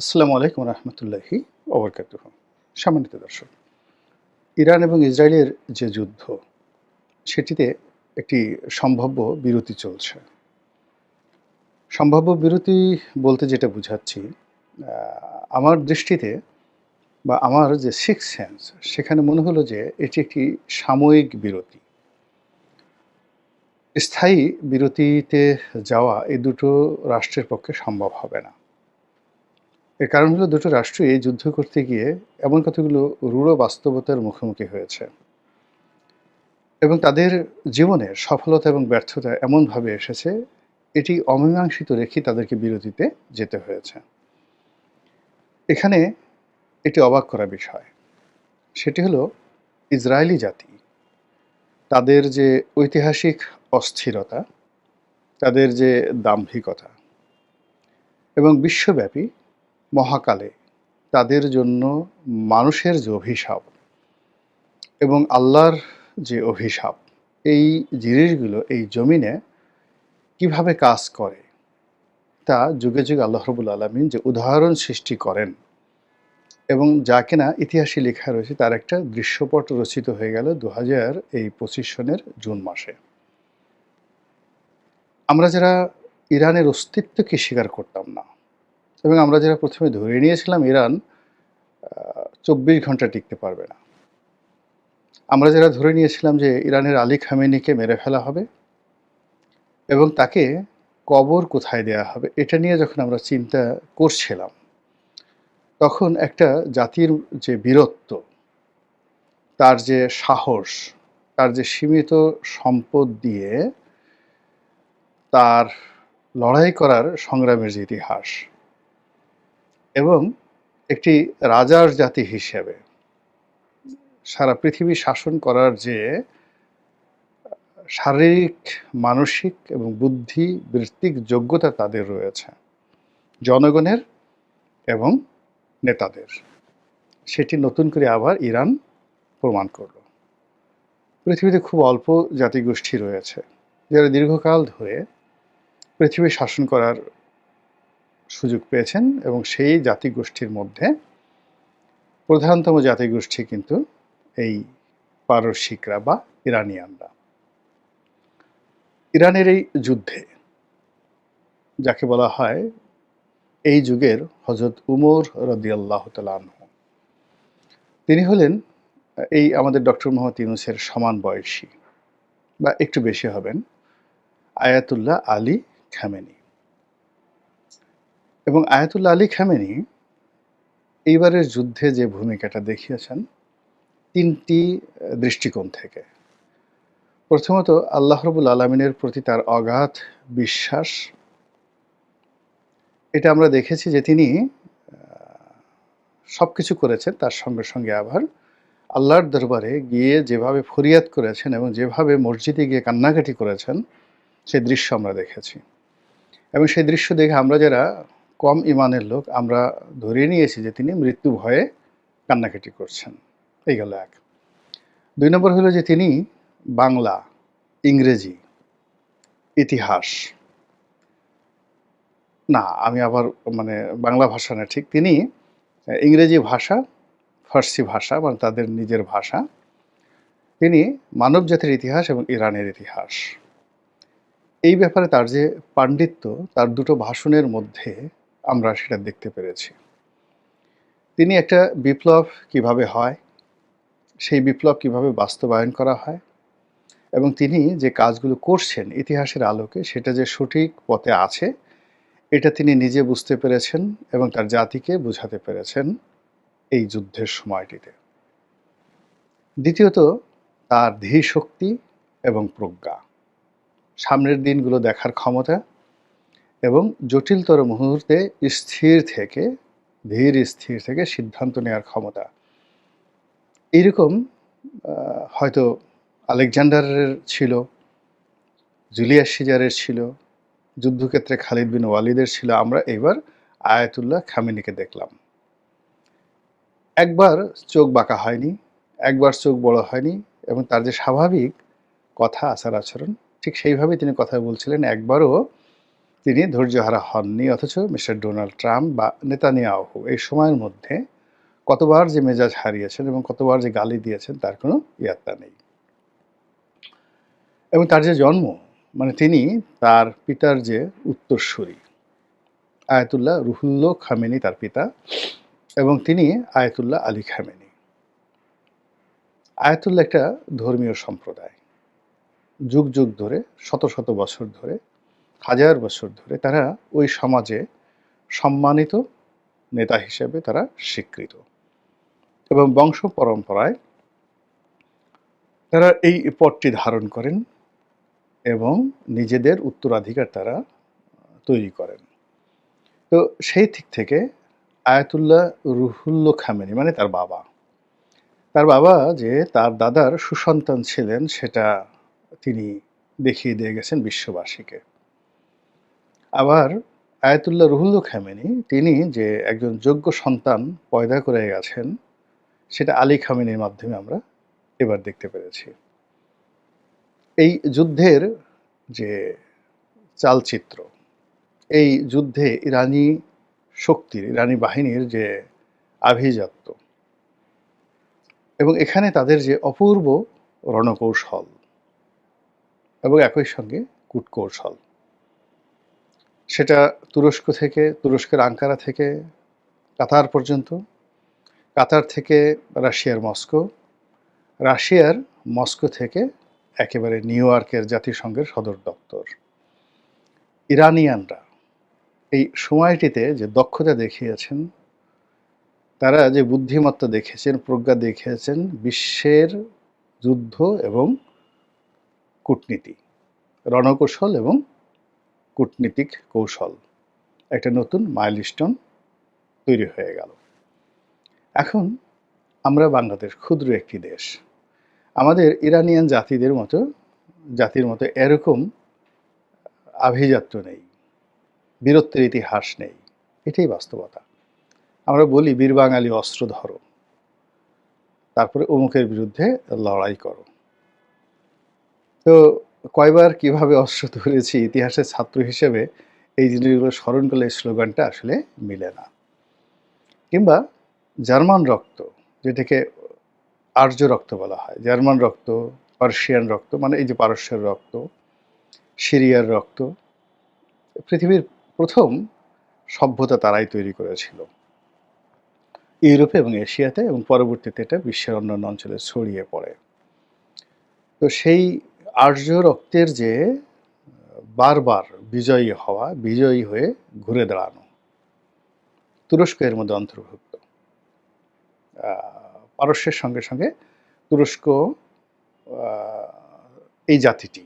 আসসালামু আলাইকুম রহমতুল্লাহি ওবরকাত সম্মানিত দর্শক, ইরান এবং ইসরায়েলের যে যুদ্ধ, সেটিতে একটি সম্ভাব্য বিরতি চলছে। সম্ভাব্য বিরতি বলতে যেটা বুঝাচ্ছি আমার দৃষ্টিতে বা আমার যে সিক্স সেন্স সেখানে মনে হলো যে এটি একটি সাময়িক বিরতি। স্থায়ী বিরতিতে যাওয়া এই দুটো রাষ্ট্রের পক্ষে সম্ভব হবে না। এর কারণ হলো দুটো রাষ্ট্রই যুদ্ধ করতে গিয়ে এমন কতগুলো রূঢ় বাস্তবতার মুখোমুখি হয়েছে। এবং তাদের জীবনের সফলতা এবং ব্যর্থতা এমনভাবে এসেছে, এটি অমীমাংসিত রেখে তাদেরকে বিরতিতে যেতে হয়েছে। এখানে এটি অবাক করা বিষয়, সেটি হলো ইসরায়েলি জাতি, তাদের যে ঐতিহাসিক অস্থিরতা, তাদের যে দাম্ভিকতা এবং বিশ্বব্যাপী মহাকালে তাদের জন্য মানুষের যে অভিশাপ এবং আল্লাহর যে অভিশাপ, এই জিনিসগুলো, এই জমিনে কীভাবে কাজ করে, তা যুগে যুগে আল্লাহ রবুল আলমিন যে উদাহরণ সৃষ্টি করেন এবং যা কিনা ইতিহাসে লেখা রয়েছে, তার একটা দৃশ্যপট রচিত হয়ে গেল দু হাজার এই পঁচিশ সনের জুন মাসে। আমরা যারা ইরানের অস্তিত্বকে স্বীকার করতাম না এবং আমরা যারা প্রথমে ধরে নিয়েছিলাম, ইরান চব্বিশ ঘণ্টা টিকতে পারবে না। আমরা যারা ধরে নিয়েছিলাম যে ইরানের আলী খামেনিকে মেরে ফেলা হবে এবং তাকে কবর কোথায় দেয়া হবে, এটা নিয়ে যখন আমরা চিন্তা করছিলাম, তখন একটা জাতির যে বীরত্ব, তার যে সাহস, তার যে সীমিত সম্পদ দিয়ে তার লড়াই করার সংগ্রামের যে ইতিহাস এবং একটি রাজার জাতি হিসেবে সারা পৃথিবী শাসন করার যে শারীরিক, মানসিক এবং বুদ্ধি বৃত্তিক যোগ্যতা তাদের রয়েছে, জনগণের এবং নেতাদের। সেটি নতুন করে আবার ইরান প্রমাণ করল। পৃথিবীতে খুব অল্প জাতিগোষ্ঠী রয়েছে, যারা দীর্ঘকাল ধরে পৃথিবী শাসন করার সুযোগ পেয়েছেন এবং সেই জাতিগোষ্ঠীর মধ্যে প্রধানতম জাতিগোষ্ঠী কিন্তু এই পারসিকরা বা ইরানিয়ানরা। ইরানের এই যুদ্ধে যাকে বলা হয় এই যুগের হজরত উমর রদিয়াল্লাহ তালাহ তিনি হলেন এই আমাদের ডক্টর মোহাম্মদ ইউনুসের সমান বয়সী বা একটু বেশি হবেন আয়াতুল্লাহ আলী খামেনি। এবং আয়াতুল্লাহ আলী খামেনি এইবারের যুদ্ধে যে ভূমিকাটা দেখিয়েছেন, তিনটি দৃষ্টিকোণ থেকে। প্রথমত, আল্লাহ রবুল আলমিনের প্রতি তার অগাধ বিশ্বাস। এটা আমরা দেখেছি যে তিনি সব কিছু করেছেন তার সঙ্গে সঙ্গে আবার আল্লাহর দরবারে গিয়ে যেভাবে ফরিয়াদ করেছেন এবং যেভাবে মসজিদে গিয়ে কান্নাকাটি করেছেন সেই দৃশ্য আমরা দেখেছি। এবং সেই দৃশ্য দেখে আমরা যারা কম ইমানের লোক আমরা ধরে নিয়েছি যে তিনি মৃত্যু ভয়ে কান্নাকাটি করছেন। এই গেল এক। দুই নম্বর হলো যে তিনি বাংলা, ইংরেজি, ইতিহাস না, আমি আবার মানে বাংলা ভাষা না, ঠিক তিনি ইংরেজি ভাষা, ফার্সি ভাষা মানে তাদের নিজের ভাষা, তিনি মানব জাতির ইতিহাস এবং ইরানের ইতিহাস। এই ব্যাপারে তার যে পাণ্ডিত্য, তার দুটো ভাষণের মধ্যে আমরা সেটা দেখতে পেরেছি। তিনি একটা বিপ্লব কীভাবে হয়, সেই বিপ্লব কীভাবে বাস্তবায়ন করা হয় এবং তিনি যে কাজগুলো করছেন ইতিহাসের আলোকে, সেটা যে সঠিক পথে আছে, এটা তিনি নিজে বুঝতে পেরেছেন এবং তার জাতিকে বোঝাতে পেরেছেন এই যুদ্ধের সময়টিতে। দ্বিতীয়ত, তার ধী শক্তি এবং প্রজ্ঞা। সামনের দিনগুলো দেখার ক্ষমতা এবং জটিলতর মুহূর্তে স্থির থেকে, ধীর স্থির থেকে সিদ্ধান্ত নেওয়ার ক্ষমতা। এইরকম হয়তো আলেকজান্ডারের ছিল, জুলিয়াস সিজারের ছিল, যুদ্ধক্ষেত্রে খালিদ বিন ওয়ালিদের ছিল। আমরা এবার আয়াতুল্লাহ খামিনিকে দেখলাম। একবার চোখ বাঁকা হয়নি, একবার চোখ বড় হয়নি এবং তার যে স্বাভাবিক কথা আচার আচরণ ঠিক সেইভাবে তিনি কথা বলছিলেন। একবারও তিনি ধৈর্যহারা হননি, অথচ মিস্টার ডোনাল্ড ট্রাম্প বা নেতানিয়াহু এই সময়ের মধ্যে কতবার যে মেজাজ হারিয়েছেন এবং কতবার যে গালি দিয়েছেন, তার কোনো ইয়াত্তা নেই। এবং তার যে জন্ম মানে তিনি তার পিতার যে উত্তরসূরি, আয়াতুল্লাহ রুহুল্লো খামেনি তার পিতা, এবং তিনি আয়াতুল্লাহ আলী খামেনি। আয়াতুল্লাহ একটা ধর্মীয় সম্প্রদায়। যুগ যুগ ধরে, শত শত বছর ধরে হাজার বছর ধরে তারা ওই সমাজে সম্মানিত নেতা হিসেবে তারা স্বীকৃত। এবং বংশ পরম্পরায় তারা এই পদটি ধারণ করেন এবং নিজেদের উত্তরাধিকার তারা তৈরি করেন। তো সেই দিক থেকে আয়াতুল্লাহ রুহুল্ল খামেনি মানে তার বাবা। তার বাবা যে তার দাদার সুসন্তান ছিলেন, সেটা তিনি দেখিয়ে দিয়ে গেছেন বিশ্ববাসীকে। আবার আয়াতুল্লাহ রুহুল্ল খামেনি, তিনি যে একজন যোগ্য সন্তান পয়দা করে গেছেন, সেটা আলী খামেনির মাধ্যমে আমরা এবার দেখতে পেরেছি। এই যুদ্ধের যে চালচিত্র, এই যুদ্ধে ইরানি শক্তির, ইরানি বাহিনীর যে আভিজাত্য এবং এখানে তাদের যে অপূর্ব রণকৌশল এবং একই সঙ্গে কূটকৌশল। সেটা তুরস্ক থেকে, তুরস্কের আঙ্কারা থেকে, কাতার পর্যন্ত, কাতার থেকে রাশিয়ার মস্কো রাশিয়ার মস্কো থেকে একেবারে নিউ ইয়র্কের জাতিসংঘের সদর দপ্তর। ইরানিয়ানরা এই সময়টিতে যে দক্ষতা দেখিয়েছেন, তারা যে বুদ্ধিমত্তা দেখেছেন, প্রজ্ঞা দেখিয়েছেন, বিশ্বের যুদ্ধ এবং কূটনীতি, রণকৌশল এবং কূটনীতিক কৌশল। একটা নতুন মাইলস্টোন তৈরি হয়ে গেল। এখন আমরা বাংলাদেশ ক্ষুদ্র একটি দেশ। আমাদের ইরানিয়ান জাতিদের মতো, জাতির মতো এরকম আভিজাত্য নেই, বীরত্বের ইতিহাস নেই, এটাই বাস্তবতা। আমরা বলি বীর বাঙালি অস্ত্র ধরো, তারপরে অমুকের বিরুদ্ধে লড়াই করো। তো কয়বার কীভাবে অস্ত্র ধরেছি ইতিহাসের ছাত্র হিসেবে এই জিনিসগুলো স্মরণ করলে স্লোগানটা আসলে মিলে না। কিংবা জার্মান রক্ত, যেটাকে আর্য রক্ত বলা হয়, জার্মান রক্ত, পার্সিয়ান রক্ত মানে এই যে পারস্যের রক্ত, সিরিয়ার রক্ত, পৃথিবীর প্রথম সভ্যতা তারাই তৈরি করেছিল। ইউরোপে এবং এশিয়াতে এবং পরবর্তীতে এটা বিশ্বের অন্যান্য অঞ্চলে ছড়িয়ে পড়ে। তো সেই আর্য রক্তের যে বারবার বিজয়ী হওয়া, বিজয়ী হয়ে ঘুরে দাঁড়ানো, তুরস্ক এর মধ্যে অন্তর্ভুক্ত। পারস্যের সঙ্গে সঙ্গে তুরস্ক এই জাতিটি